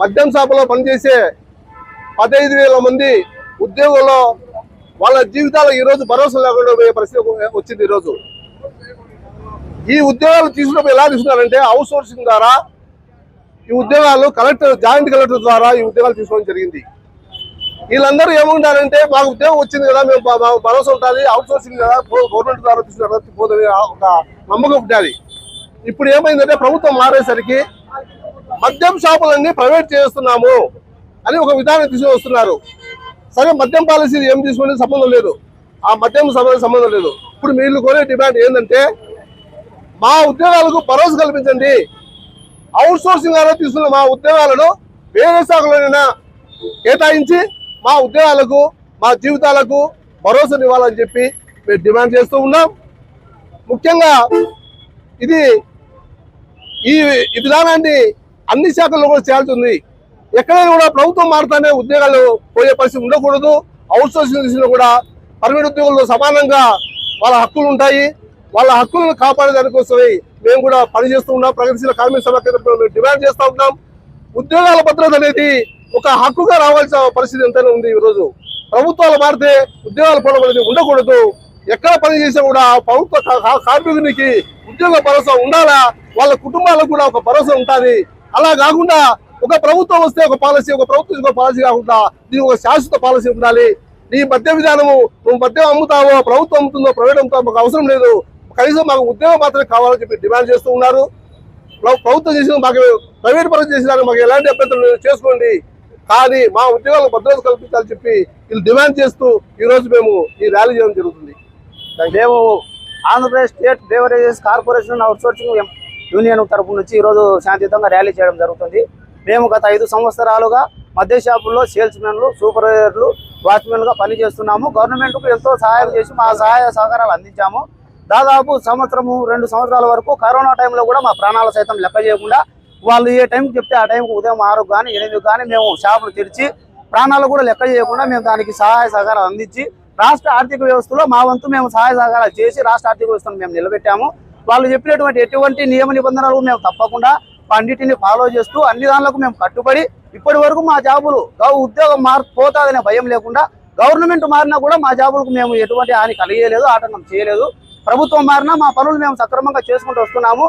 మద్యం షాపులో పనిచేసే పదహైదు వేల మంది ఉద్యోగుల్లో వాళ్ళ జీవితాలు ఈరోజు భరోసా లేకుండా పోయే పరిస్థితి వచ్చింది ఈరోజు ఈ ఉద్యోగాలు తీసుకున్నప్పుడు ఎలా తీసుకున్నారంటే అవుట్ సోర్సింగ్ ద్వారా ఈ ఉద్యోగాలు కలెక్టర్ జాయింట్ కలెక్టర్ ద్వారా ఈ ఉద్యోగాలు తీసుకోవడం జరిగింది. వీళ్ళందరూ ఏమంటారంటే మాకు ఉద్యోగం వచ్చింది కదా మేము మా- భరోసా ఉంటుంది అవుట్ సోర్సింగ్ కదా గవర్నమెంట్ ద్వారా తీసుకున్న పోతుంది ఒక నమ్మకం ఉంటుంది ఇప్పుడు ఏమైందంటే ప్రభుత్వం మారేసరికి మద్యం షాపులన్నీ ప్రైవేట్ చేస్తున్నాము అని ఒక విధానం తీసుకొస్తున్నారు. సరే మద్యం పాలసీ ఏం తీసుకునే సంబంధం లేదు. ఆ మద్యం సంబంధం సంబంధం లేదు. ఇప్పుడు మీరు కొనే డిమాండ్ ఏంటంటే మా ఉద్యోగాలకు భరోసా కల్పించండి. అవుట్ సోర్సింగ్ ద్వారా తీసుకున్న మా ఉద్యోగాలను వేరే శాఖలోనైనా కేటాయించి మా ఉద్యోగాలకు మా జీవితాలకు భరోసానివ్వాలని చెప్పి మేము డిమాండ్ చేస్తూ ఉన్నాం. ముఖ్యంగా ఇది ఈ విధానాన్ని అన్ని శాఖల్లో కూడా చేయాల్సి ఉంది ఎక్కడైనా కూడా ప్రభుత్వం మారుతానే ఉద్యోగాలు పోయే పరిస్థితి ఉండకూడదు. అవుట్సోర్సింగ్ కూడా పర్మిట్ ఉద్యోగులతో సమానంగా వాళ్ళ హక్కులు ఉంటాయి. వాళ్ళ హక్కులను కాపాడే దానికోసమే మేము కూడా పనిచేస్తూ ఉన్నాం. ప్రగతిశీల కార్మిక సభ కేంద్రంలో మేము డిమాండ్ చేస్తూ ఉన్నాం. ఉద్యోగాల భద్రత అనేది ఒక హక్కుగా రావాల్సిన పరిస్థితి ఎంతైనా ఉంది ఈ రోజు ప్రభుత్వాలు మారితే ఉద్యోగాల పోవడం అనేది ఉండకూడదు. ఎక్కడ పని చేసినా కూడా ప్రభుత్వ కా- కార్మికునికి ఉద్యోగ భరోసా ఉండాలా? వాళ్ళ కుటుంబాలకు కూడా ఒక భరోసా ఉంటుంది. అలా కాకుండా ఒక ప్రభుత్వం వస్తే ఒక పాలసీ ఒక ప్రభుత్వం ఒక పాలసీ కాకుండా దీనికి ఒక శాశ్వత పాలసీ ఉండాలి. నీ మద్య విధానము నువ్వు మద్యం అమ్ముతావో ప్రభుత్వం అమ్ముతుందో ప్రైవేట్ అమ్ముతావో మాకు అవసరం లేదు. కనీసం మాకు ఉద్యోగం మాత్రమే కావాలని చెప్పి డిమాండ్ చేస్తూ ఉన్నారు. ప్రభుత్వం చేసిన మాకు ప్రైవేట్ పరం చేసిన మాకు ఎలాంటి అభ్యంతరం చేసుకోండి. కానీ మా ఉద్యోగాలకు భద్రత కల్పించాలని చెప్పి వీళ్ళు డిమాండ్ చేస్తూ ఈరోజు మేము ఈ ర్యాలీ చేయడం జరుగుతుంది. మేము Andhra Pradesh state beverages corporation outsourcing union తరపు నుంచి ఈరోజు శాంతియుతంగా ర్యాలీ చేయడం జరుగుతుంది. మేము గత ఐదు సంవత్సరాలుగా మద్య షాపుల్లో సేల్స్ మెన్లు సూపర్వైజర్లు వాచ్మెన్గా పనిచేస్తున్నాము. గవర్నమెంట్కు ఎంతో సహాయం చేసి మా సహాయ సహకారాలు అందించాము. దాదాపు సంవత్సరము రెండు సంవత్సరాల వరకు కరోనా టైంలో కూడా మా ప్రాణాల సైతం లెక్క చేయకుండా వాళ్ళు ఏ టైంకి చెప్తే ఆ టైంకి ఉదయం ఆరు కానీ ఎనిమిది కానీ మేము షాపులు తెరిచి ప్రాణాలు కూడా లెక్క చేయకుండా మేము దానికి సహాయ సహకారాలు అందించి రాష్ట్ర ఆర్థిక వ్యవస్థలో మా వంతు మేము సహాయ సహకారాలు చేసి రాష్ట్ర ఆర్థిక వ్యవస్థను మేము నిలబెట్టాము. వాళ్ళు చెప్పినటువంటి ఎటువంటి నియమ నిబంధనలు మేము తప్పకుండా అన్నిటిని ఫాలో చేస్తూ అన్ని దానిలకు మేము కట్టుబడి ఇప్పటి వరకు మా జాబులు ఉద్యోగం మార్ పోతాదనే భయం లేకుండా గవర్నమెంట్ మారినా కూడా మా జాబులకు మేము ఎటువంటి హాని కలిగేయలేదు ఆటంకం చేయలేదు. ప్రభుత్వం మారినా మా పనులు మేము సక్రమంగా చేసుకుంటూ వస్తున్నాము.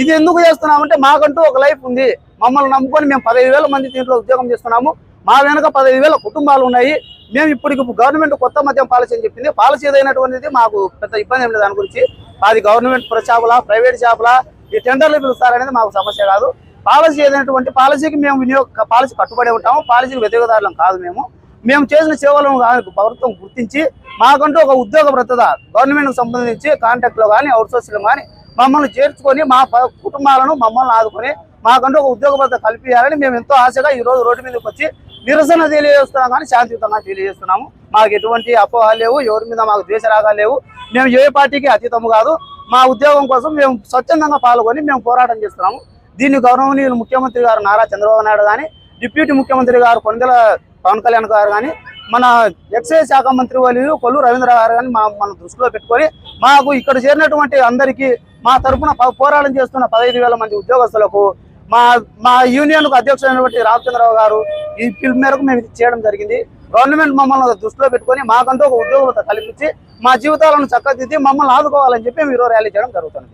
ఇది ఎందుకు చేస్తున్నామంటే మాకంటూ ఒక లైఫ్ ఉంది. మమ్మల్ని నమ్ముకొని మేము పదహైదు వేల మంది దీంట్లో ఉద్యోగం చేస్తున్నాము. మా వెనక పదహైదు వేల కుటుంబాలు ఉన్నాయి. మేము ఇప్పటికి గవర్నమెంట్ కొత్త మద్యం పాలసీ అని చెప్పింది. పాలసీ ఏదైనటువంటిది మాకు పెద్ద ఇబ్బంది ఏం లేదు దాని గురించి. అది గవర్నమెంట్ షాపులా ప్రైవేట్ షాపులా ఈ టెండర్లు పిలుస్తారనేది మాకు సమస్య కాదు. పాలసీ ఏదైనటువంటి పాలసీకి మేము వినియోగ పాలసీ కట్టుబడి ఉంటాము. పాలసీకి వ్యతిరేకదారులం కాదు మేము. మేము చేసిన సేవలను ప్రభుత్వం గుర్తించి మాకంటూ ఒక ఉద్యోగ భద్రత గవర్నమెంట్కి సంబంధించి కాంటాక్ట్లో కానీ అవుట్సోర్సింగ్లో కానీ మమ్మల్ని చేర్చుకొని మా కుటుంబాలను మమ్మల్ని ఆదుకొని మాకంటూ ఒక ఉద్యోగ భద్రత కల్పించాలని మేము ఎంతో ఆశగా ఈ రోజు రోడ్డు మీదకి వచ్చి నిరసన తెలియజేస్తున్నాం కానీ శాంతియుతంగా తెలియజేస్తున్నాము. మాకు ఎటువంటి అపోహాలు లేవు ఎవరి మీద మాకు ద్వేష రాగాలు లేవు. మేము ఏ పార్టీకి అతీతము కాదు. మా ఉద్యోగం కోసం మేము స్వచ్ఛందంగా పాల్గొని మేము పోరాటం చేస్తున్నాము. దీన్ని గౌరవనీయులు ముఖ్యమంత్రి గారు నారా చంద్రబాబు నాయుడు కానీ డిప్యూటీ ముఖ్యమంత్రి గారు కొనిదెల పవన్ కళ్యాణ్ గారు కానీ మన ఎక్సైజ్ శాఖ మంత్రి వాళ్ళు కొల్లు రవీంద్ర గారు కానీ మా మన దృష్టిలో పెట్టుకొని మాకు ఇక్కడ చేరినటువంటి అందరికీ మా తరఫున ప- పోరాటం చేస్తున్న పదహైదు వేల మంది ఉద్యోగస్తులకు మా మా యూనియన్కు అధ్యక్షుడైనటువంటి రామచంద్రరావు గారు ఈ పిలుపు మేరకు మేము ఇది చేయడం జరిగింది. గవర్నమెంట్ మమ్మల్ని దృష్టిలో పెట్టుకొని మాకంటూ ఒక ఉద్యోగులతో కల్పించి మా జీవితాలను చక్కదిద్ది మమ్మల్ని ఆదుకోవాలని చెప్పి మేము ఈరోజు ర్యాలీ చేయడం జరుగుతుంది.